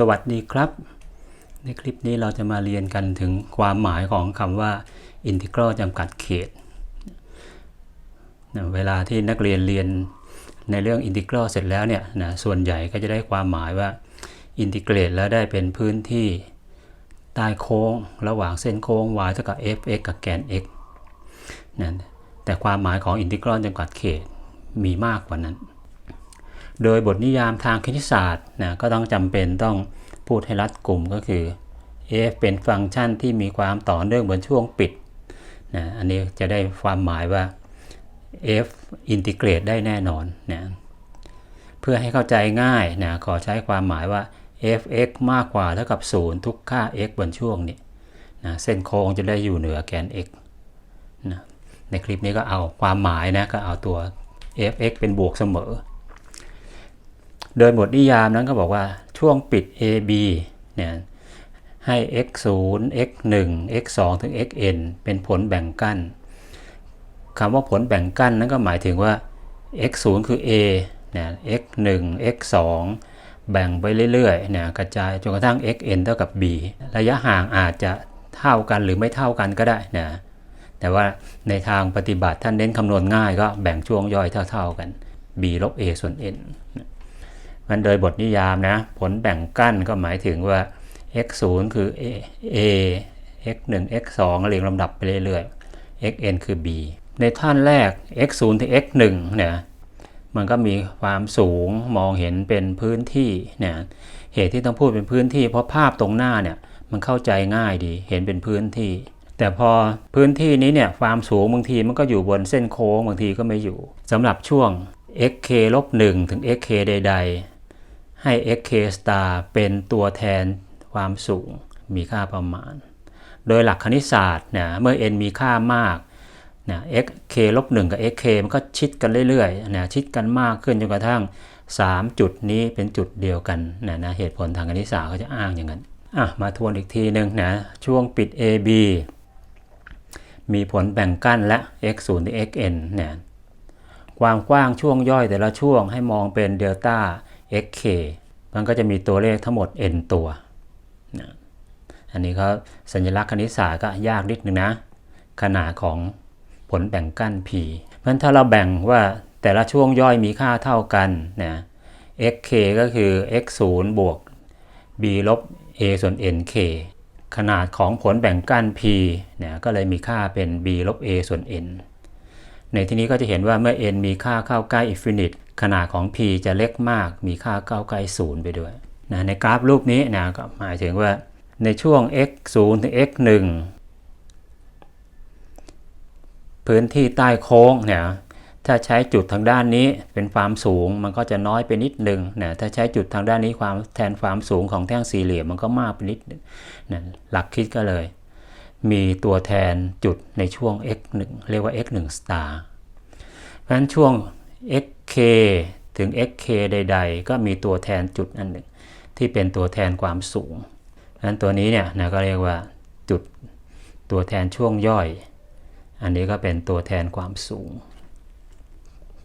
สวัสดีครับ ในคลิปนี้เราจะมาเรียนกันถึงความหมายของคำว่า integral จำกัดเขต เวลาที่นักเรียนเรียนในเรื่อง integral เสร็จแล้วเนี่ยนะส่วนใหญ่ก็จะได้ความหมายว่า integrate แล้วได้เป็นพื้นที่ใต้โค้งระหว่างเส้นโค้ง y เท่ากับ f(x) กับแกน x นะแต่ความหมายของ integral จำกัดเขตมีมากกว่านั้น โดยบทนิยามทางคณิตศาสตร์นะก็ต้องจำเป็นต้องพูดให้รัดกลุ่มก็คือ f เป็นฟังก์ชันที่มีความต่อเนื่องบนช่วงปิดนะอันนี้จะได้ความหมายว่า f อินทิเกรตได้แน่นอนนะเพื่อให้เข้าใจง่ายนะขอใช้ความหมายว่า f(x) มากกว่าเท่ากับ 0 ทุกค่า x บนช่วงนี้นะเส้นโค้งจะได้อยู่เหนือแกน x นะในคลิปนี้ก็เอาความหมายนะก็เอาตัว f(x) เป็นบวกเสมอ โดยบทนิยามนั้นก็บอกว่าช่วงปิด AB เนี่ยให้ x 0 x 1 x 2ถึง xn เป็นผลแบ่งกั้นคำว่าผลแบ่งกั้นนั้นก็หมายถึงว่า x 0คือ a เนี่ย x 1 x 2แบ่งไปเรื่อยๆเนี่ยกระจายจนกระทั่ง xn เท่ากับ b ระยะห่างอาจจะเท่ากันหรือไม่เท่ากันก็ได้นะแต่ว่าในทางปฏิบัติท่านเน้นคำนวณง่ายก็แบ่งช่วงย่อยเท่า ๆกัน b ลบ a ส่วน n มันโดยบทนิยามนะ ผลแบ่งกั้นก็หมายถึงว่า x 0คือ a, a x 1 x 2เรียงลำดับไปเรื่อยๆ xn คือ b ในท่านแรก x 0ถึง x 1เนี่ยมันก็มีความสูงมองเห็นเป็นพื้นที่เนี่ยเหตุที่ต้องพูดเป็นพื้นที่ เพราะภาพตรงหน้าเนี่ยมันเข้าใจง่ายดีเห็นเป็นพื้นที่ แต่พอพื้นที่นี้เนี่ยความสูงบางทีมันก็อยู่บนเส้นโค้งบางทีก็ไม่อยู่สำหรับช่วง xk ลบ1ถึง xk ใดๆ ให้ xk star เป็นตัวแทนความสูงมีค่าประมาณ โดยหลักคณิตศาสตร์นะเมื่อ n มีค่ามากนะ xk ลบ1กับ xk มันก็ชิดกันเรื่อยๆนะชิดกันมากขึ้นจนกระทั่ง 3 จุดนี้เป็นจุดเดียวกันนะนะเหตุผลทางคณิตศาสตร์เขาจะอ้างอย่างนั้นอะมาทวนอีกทีหนึ่งนะช่วงปิด AB มีผลแบ่งกั้นและ x 0ถึง xn เนี่ยความกว้างช่วงย่อยแต่ละช่วงให้มองเป็นเดลต้า xk มันก็จะมีตัวเลขทั้งหมด n ตัวนะอันนี้ก็สัญลักษณ์คณิตศาสตร์ก็ยากนิดนึงนะ ขนาดของผลแบ่งกั้น p เพราะฉะนั้นถ้าเราแบ่งว่าแต่ละช่วงย่อยมีค่าเท่ากันนะ xk ก็คือ x 0บวก b ลบ a ส่วน nk ขนาดของผลแบ่งกั้น p นะก็เลยมีค่าเป็น b ลบ a ส่วน n ในที่นี้ก็จะเห็นว่าเมื่อ n มีค่าเข้าใกล้อินฟินิตขนาดของ p จะเล็กมาก มีค่าเข้าใกล้ศูนย์ไปด้วยนะในกราฟรูปนี้นะก็หมายถึงว่าในช่วง x 0ถึง x 1พื้นที่ใต้โค้งเนี่ยถ้าใช้จุดทางด้านนี้เป็นความสูงมันก็จะน้อยไปนิดหนึ่งนะถ้าใช้จุดทางด้านนี้ความแทนความสูงของแท่งสี่เหลี่ยมมันก็มากไปนิดนึงนะหลักคิดก็เลย มีตัวแทนจุดในช่วง x 1 เรียกว่า x 1 star เพราะฉะนั้นช่วง xk ถึง xk ใด ๆ ก็มีตัวแทนจุดอันหนึ่ง ที่เป็นตัวแทนความสูงเพราะฉะนั้นตัวนี้เนี่ยนะก็เรียกว่าจุดตัวแทนช่วงย่อย อันนี้ก็เป็นตัวแทนความสูง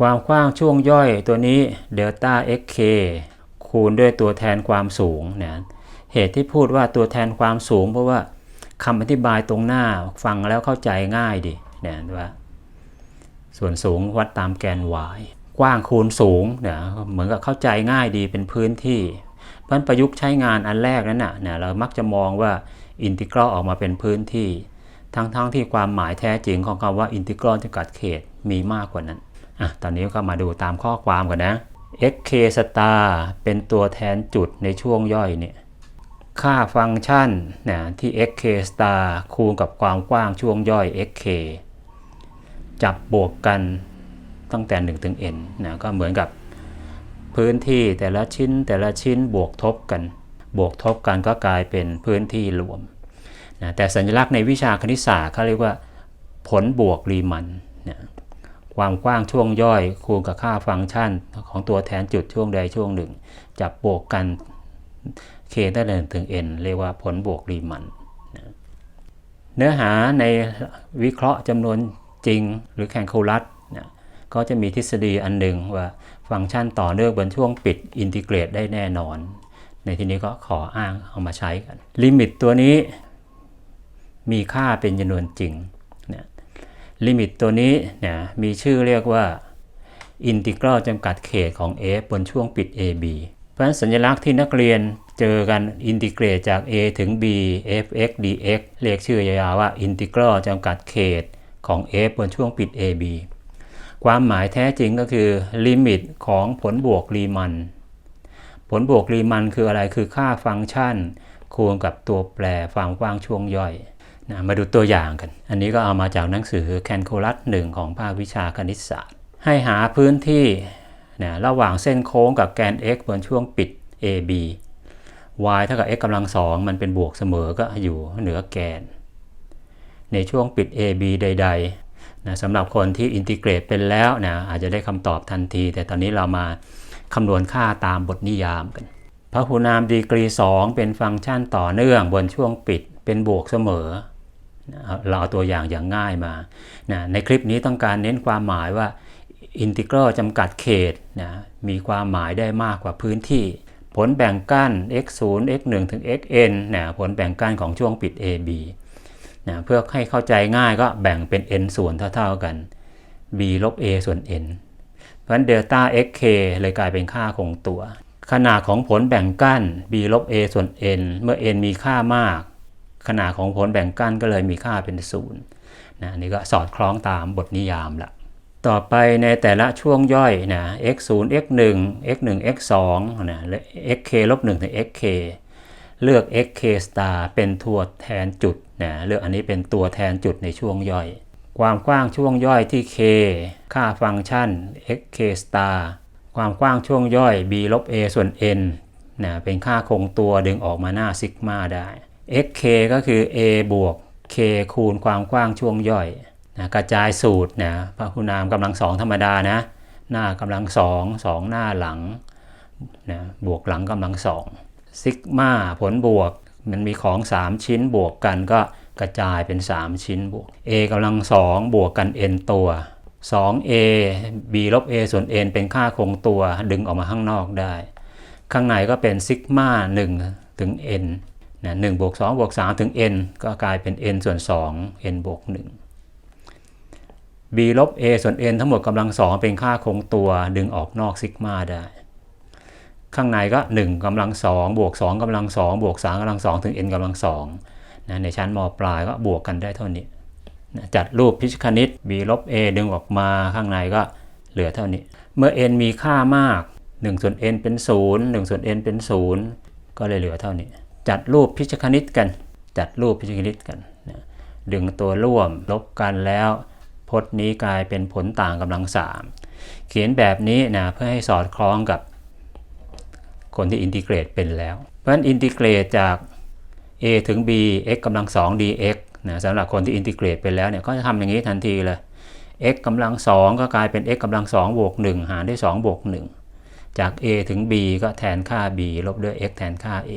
ความกว้างช่วงย่อยตัวนี้เดลต้า xk คูณด้วยตัวแทนความสูงเนะเหตุที่พูดว่าตัวแทนความสูงเพราะว่า คำอธิบายตรงหน้าฟังแล้วเข้าใจง่ายดีนะว่า ส่วนสูงวัดตามแกน y กว้างคูณสูงเนี่ยเหมือนกับเข้าใจง่ายดีเป็นพื้นที่เพราะประยุกต์ใช้งานอันแรกนั้นน่ะเนี่ยเรามักจะมองว่าอินทิกรัลออกมาเป็นพื้นที่ ทั้งๆทที่ความหมายแท้จริงของคำว่าอินทิกรัลจำกัดเขตมีมากกว่านั้นอะตอนนี้ก็มาดูตามข้อความกันนะ xk star เป็นตัวแทนจุดในช่วงย่อยเนี่ย ค่าฟังก์ชันนะที่ xk star คูณกับความกว้างช่วงย่อย xk จับบวกกันตั้งแต่ 1 ถึง n นะก็เหมือนกับพื้นที่แต่ละชิ้นแต่ละชิ้นบวกทบกัน บวกทบกันก็กลายเป็นพื้นที่รวมนะแต่สัญลักษณ์ในวิชาคณิตศาสตร์เขาเรียกว่าผลบวกรีมันนะความกว้างช่วงย่อยคูณกับค่าฟังก์ชันของตัวแทนจุดช่วงใดช่วงหนึ่ง จับบวกกัน k ตั้งแต่1ถึง n เรียกว่าผลบวกรีมันนะเนื้อหาในวิเคราะห์จำนวนจริงหรือแข่งคูลัสนะก็จะมีทฤษฎีอันหนึ่งว่าฟังก์ชันต่อเนื่องบนช่วงปิดอินทิเกรตได้แน่นอน ในที่นี้ก็ขออ้างเอามาใช้กัน ลิมิตตัวนี้มีค่าเป็นจำนวนจริงนะลิมิตตัวนี้นะมีชื่อเรียกว่าอินทิกรัลจำกัดเขตของ f บนช่วงปิด ab เพราะฉะนั้นสัญลักษณ์ที่นักเรียน เจอกันอินทิเกรตจาก a ถึง b f(x) dx เรียกชื่อยาวๆว่าอินทิกรัลจำกัดเขตของ f บนช่วงปิด ab ความหมายแท้จริงก็คือลิมิตของผลบวกรีมัน ผลบวกรีมันคืออะไรคือค่าฟังก์ชัน คูณกับตัวแปรความกว้างช่วงย่อยนะมาดูตัวอย่างกัน อันนี้ก็เอามาจากหนังสือแคนโคลัสหนึ่งของภาควิชาคณิตศาสตร์ ให้หาพื้นที่นะระหว่างเส้นโค้งกับแกน x บนช่วงปิด AB y เท่ากับ x กำลังสองมันเป็นบวกเสมอก็อยู่เหนือแกน ในช่วงปิด AB ใดๆนะสำหรับคนที่อินทิเกรตเป็นแล้วนะอาจจะได้คำตอบทันที แต่ตอนนี้เรามาคำนวณค่าตามบทนิยามกันพหุนามดีกรี 2 เป็นฟังก์ชันต่อเนื่องบนช่วงปิดเป็นบวกเสมอนะเราเอาตัวอย่างอย่างง่ายมานะในคลิปนี้ต้องการเน้นความหมายว่าอินทิกรัลจำกัดเขตนะมีความหมายได้มากกว่าพื้นที่ ผลแบ่งกั้น x 0 x 1ถึง xn นะผลแบ่งกั้นของช่วงปิด AB นะเพื่อให้เข้าใจง่ายก็แบ่งเป็น n ส่วนเท่าๆกัน b ลบ a ส่วน n เพราะฉะนั้นเดลต้า xk เลยกลายเป็นค่าคงตัว ขนาดของผลแบ่งกั้น b ลบ a ส่วน n เมื่อ n มีค่ามาก ขนาดของผลแบ่งกั้นก็เลยมีค่าเป็นศูนย์นะอันนี่ก็สอดคล้องตามบทนิยามละ ต่อไปในแต่ละช่วงย่อยนะ x 0 x 1 x 1 x 2นะและ xk ลบ1ถึง xk เลือก xk star เป็นตัวแทนจุดนะเลือกอันนี้เป็นตัวแทนจุดในช่วงย่อย ความกว้างช่วงย่อยที่ k ค่าฟังก์ชัน xk star ความกว้างช่วงย่อย b ลบ a ส่วน n นะเป็นค่าคงตัวดึงออกมาหน้าซิกมาได้ xk ก็คือ a บวก k คูณความกว้างช่วงย่อย นะกระจายสูตรนะพหุนามกำลังสองธรรมดานะหน้ากำลังสองสองหน้าหลังนะบวกหลังกำลังสองซิกมาผลบวกมันมีของ 3 ชิ้นบวกกันก็กระจายเป็น 3 ชิ้นบวก a กำลังสองบวกกัน n ตัว 2a b ลบ a ส่วน n เป็นค่าคงตัวดึงออกมาข้างนอกได้ ข้างในก็เป็นซิกมา1ถึง n นะ1บวก2บวก3ถึง n ก็กลายเป็น n ส่วน 2 n บวก1 b ลบ a ส่วน n ทั้งหมดกำลังสองเป็นค่าคงตัวดึงออกนอกซิกมาได้ ข้างในก็ 1กำลังสองบวก2กำลังสองบวก3กำลังสองถึง n กำลังสองนะในชั้นมปลายก็บวกกันได้เท่านี้นะจัดรูปพิชคณิต b ลบ a ดึงออกมาข้างในก็เหลือเท่านี้ เมื่อ n มีค่ามาก 1 ส่วน n เป็น 0 1 ส่วน n เป็น 0 ก็เลยเหลือเท่านี้ จัดรูปพิชคณิตกัน จัดรูปพิชคณิตกันนะดึงตัวร่วมลบกันแล้ว พจน์นี้กลายเป็นผลต่างกำลังสามเขียนแบบนี้นะเพื่อให้สอดคล้องกับคนที่อินทิเกรตเป็นแล้ว เพราะฉะนั้นอินทิเกรตจาก a ถึง b x กำลัง2 dx นะสำหรับคนที่อินทิเกรตเป็นแล้วเนี่ยก็จะทำอย่างนี้ทันทีเลย x กำลัง2ก็กลายเป็น x กำลัง2บวก1หารด้วย2บวก1จาก a ถึง b ก็แทนค่า b ลบด้วย x แทนค่า a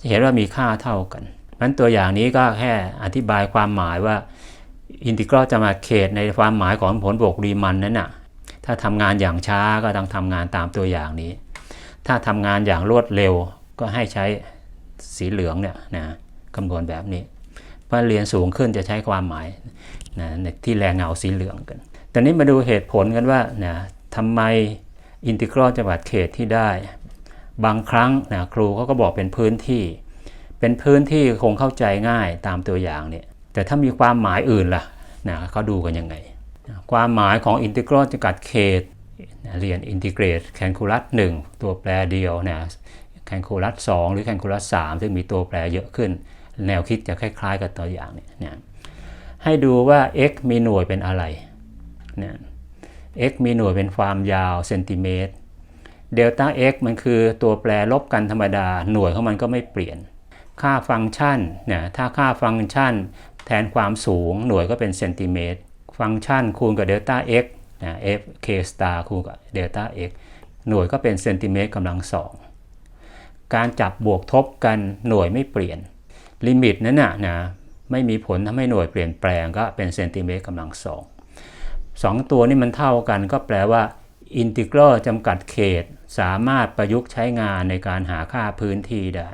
จะเห็นว่ามีค่าเท่ากันเพราะฉะนั้นตัวอย่างนี้ก็แค่อธิบายความหมายว่า อินทิกรัลจะมาเขตในความหมายของผลบวกรีมันนั้นน่ะถ้าทำงานอย่างช้าก็ต้องทำงานตามตัวอย่างนี้ ถ้าทำงานอย่างรวดเร็วก็ให้ใช้สีเหลืองเนี่ยนะคำนวณแบบนี้เพราะเรียนสูงขึ้นจะใช้ความหมายนะที่แรงเงาสีเหลืองกันแต่นี้มาดูเหตุผลกันว่านะทำไมอินทิกรัลจะวัดเขตที่ได้ บางครั้งนะครูเขาก็บอกเป็นพื้นที่ เป็นพื้นที่คงเข้าใจง่ายตามตัวอย่างเนี่ย แต่ถ้ามีความหมายอื่นล่ะนะเขาดูกันยังไง ความหมายของอินทิกรัลจำกัดเขตเรียนอินทิเกรตแคนคูลัส1ตัวแปรเดียวนะแคนคูลัส2หรือแคนคูลัส3ซึ่งมีตัวแปรเยอะขึ้น แนวคิดจะคล้าย ๆ กับตัวอย่างเนี่ยนะให้ดูว่า x มีหน่วยเป็นอะไรนะ x มีหน่วยเป็นความยาวเซนติเมตรเดลต้า x มันคือตัวแปรลบกันธรรมดา หน่วยของมันก็ไม่เปลี่ยน ค่าฟังก์ชันนะถ้าค่าฟังก์ชัน แทนความสูงหน่วยก็เป็นเซนติเมตร ฟังก์ชันคูณกับเดลต้า x นะ f k star คูณกับเดลต้า x หน่วยก็เป็นเซนติเมตรกำลังสองการจับบวกทบกันหน่วยไม่เปลี่ยน ลิมิตนั้นนะนะไม่มีผลทำให้หน่วยเปลี่ยนแปลงก็เป็นเซนติเมตรกำลังสองสองตัวนี้มันเท่ากันก็แปลว่าอินทิกรัลจำกัดเขตสามารถประยุกต์ใช้งานในการหาค่าพื้นที่ได้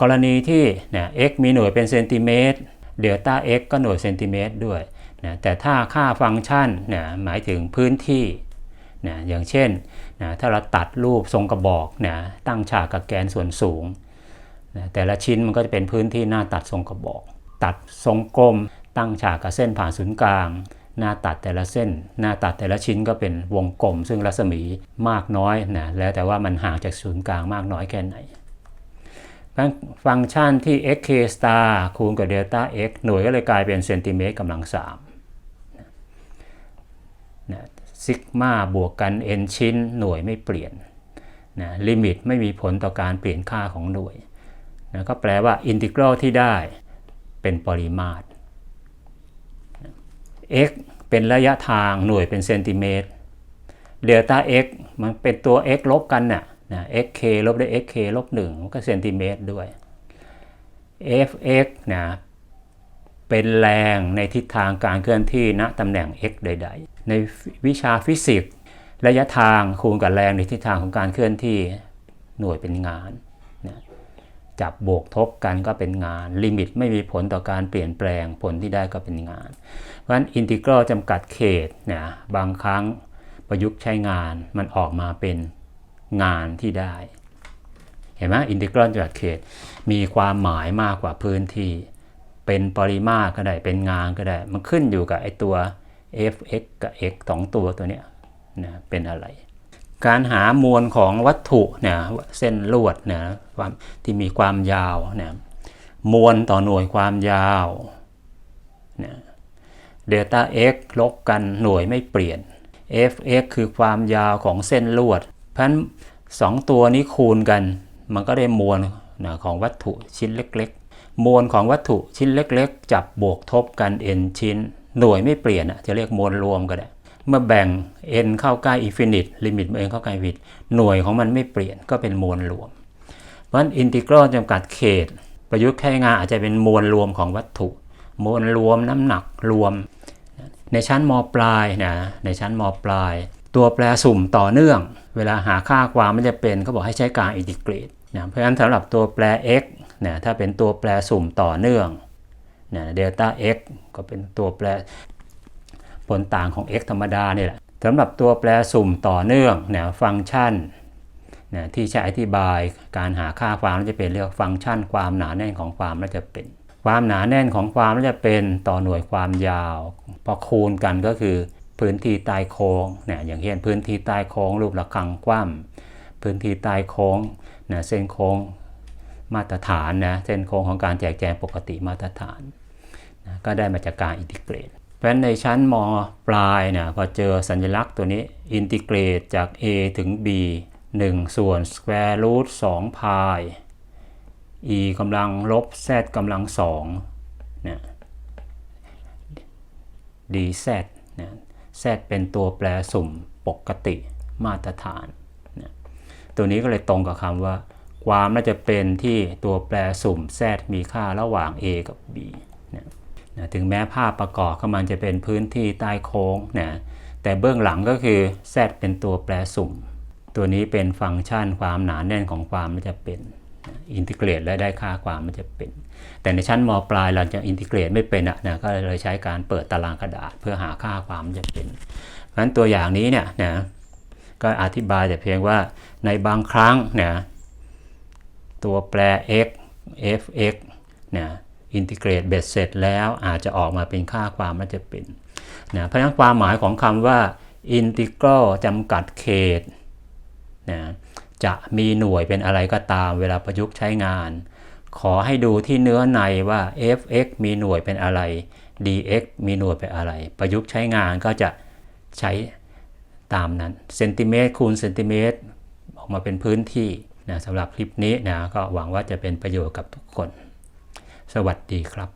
กรณีที่เนะ x มีหน่วยเป็นเซนติเมตร เดลต้า x ก็หน่วยเซนติเมตรด้วยนะแต่ถ้าค่าฟังก์ชันนะหมายถึงพื้นที่นะอย่างเช่นนะถ้าเราตัดรูปทรงกระบอกนะตั้งฉากกับแกนส่วนสูงนะแต่ละชิ้นมันก็จะเป็นพื้นที่หน้าตัดทรงกระบอก ตัดทรงกลม ตั้งฉากกับเส้นผ่านศูนย์กลาง หน้าตัดแต่ละเส้น หน้าตัดแต่ละชิ้นก็เป็นวงกลม ซึ่งรัศมีมากน้อยนะแล้วแต่ว่ามันห่างจากศูนย์กลางมากน้อยแค่ไหน ฟังก์ชันที่ xk star คูณกับ delta x หน่วยก็เลยกลายเป็นเซนติเมตรกำลัง3นะซิกมาบวกกัน n ชิ้นหน่วยไม่เปลี่ยนนะลิมิตไม่มีผลต่อการเปลี่ยนค่าของหน่วยนะก็แปลว่าอินทิกรัลที่ได้เป็นปริมาตร x เป็นระยะทางหน่วยเป็นเซนติเมตรเดลต้า x มันเป็นตัว x ลบกันน่ะ นะ xk ลบด้วย xk ลบ1มันก็เซนติเมตรด้วย fx นะเป็นแรงในทิศทางการเคลื่อนที่ณตำแหน่ง x ใด ๆ ในวิชาฟิสิกส์ระยะทางคูณกับแรงในทิศทางของการเคลื่อนที่หน่วยเป็นงานนะจับบวกทบกันก็เป็นงาน ลิมิตไม่มีผลต่อการเปลี่ยนแปลงผลที่ได้ก็เป็นงาน เพราะฉะนั้นอินทิกรัลจำกัดเขตนะบางครั้งประยุกต์ใช้งานมันออกมาเป็น งานที่ได้ เห็นไหมอินทิกรัลจำกัดเขต มีความหมายมากกว่าพื้นที่ เป็นปริมาตรก็ได้ เป็นงานก็ได้ มันขึ้นอยู่กับไอตัว f(x) กับ x สองตัวตัวเนี้ยนะเป็นอะไร การหามวลของวัตถุเนี่ยเส้นลวดเนี่ยความที่มีความยาวเนี่ยมวลต่อหน่วยความยาวเนี่ยเดลต้า x ลบกันหน่วยไม่เปลี่ยน fx คือความยาวของเส้นลวด เพราะฉะนั้นสองตัวนี้คูณกัน มันก็ได้มวลนะของวัตถุชิ้นเล็ก ๆ มวลของวัตถุชิ้นเล็ก ๆ จับบวกทบกัน n ชิ้น หน่วยไม่เปลี่ยนอะจะเรียกมวลรวมก็ได้เมื่อแบ่ง n เข้าใกล้อินฟินิตลิมิต n เข้าใกล้อินฟินิตหน่วยของมันไม่เปลี่ยนก็เป็นมวลรวม เพราะฉะนั้นอินทิกรัลจำกัดเขต ประยุกต์ใช้งานอาจจะเป็นมวลรวมของวัตถุ มวลรวมน้ำหนักรวม ในชั้นมปลายนะในชั้นมปลาย ตัวแปรสุ่มต่อเนื่อง เวลาหาค่าความไม่จะเป็นเขาบอกให้ใช้การอินทิเกรตนะเพราะฉะนั้นสำหรับตัวแปร x นะถ้าเป็นตัวแปรสุ่มต่อเนื่องนะเดลต้า x ก็เป็นตัวแปรผลต่างของ x ธรรมดาเนี่ยแหละสำหรับตัวแปรสุ่มต่อเนื่องนะฟังก์ชันนะที่ใช้อธิบายการหาค่าความน่าจะเป็นเรียกฟังก์ชัน ความหนาแน่นของความน่าจะเป็น ความหนาแน่นของความน่าจะเป็นต่อหน่วยความยาว พอคูณกันก็คือ พื้นที่ใต้โค้งเนี่ยอย่างเช่นพื้นที่ใต้โค้งรูประฆังคว่ำพื้นที่ใต้โค้งนะเส้นโค้งมาตรฐานนะเส้นโค้งของการแจกแจงปกติมาตรฐานนะก็ได้มาจากการอินทิเกรตเพราะฉะนั้นในชั้นมปลายเนี่ยพอเจอสัญลักษณ์ตัวนี้อินทิเกรตจาก a ถึง b 1 ส่วน square root 2 pi e กำลังลบ z กำลัง2เนี่ย dz เนี่ย z เป็นตัวแปรสุ่มปกติมาตรฐานนี่ยตัวนี้ก็เลยตรงกับคำว่า ความน่าจะเป็นที่ตัวแปรสุ่ม z มีค่าระหว่าง a กับ B นะนะถึงแม้ภาพประกอบก็มันจะเป็นพื้นที่ใต้โค้งนะแต่เบื้องหลังก็คือ z เป็นตัวแปรสุ่ม ตัวนี้เป็นฟังก์ชันความหนาแน่นของความมันจะเป็น อินทิเกรตและได้ค่าความมันจะเป็น แต่ในชั้นมปลายเราจะอินทิเกรตไม่เป็นอะนะก็เลยใช้การเปิดตารางกระดาษ เพื่อหาค่าความมันจะเป็นเพราะฉะนั้นตัวอย่างนี้เนี่ยนะก็อธิบายแต่เพียงว่าในบางครั้งนะตัวแปร x f(x) นะอินทิเกรตเบ็ดเสร็จแล้วอาจจะออกมาเป็นค่าความมันจะเป็นนะเพราะฉะนั้นความหมายของคำว่าอินทิกรัลจำกัดเขตนะ จะมีหน่วยเป็นอะไรก็ตามเวลาประยุกต์ใช้งาน ขอให้ดูที่เนื้อในว่า f(x) มีหน่วยเป็นอะไร dx มีหน่วยเป็นอะไร ประยุกต์ใช้งานก็จะใช้ตามนั้นเซนติเมตรคูณเซนติเมตรออกมาเป็นพื้นที่นะสำหรับคลิปนี้นะก็หวังว่าจะเป็นประโยชน์กับทุกคน สวัสดีครับ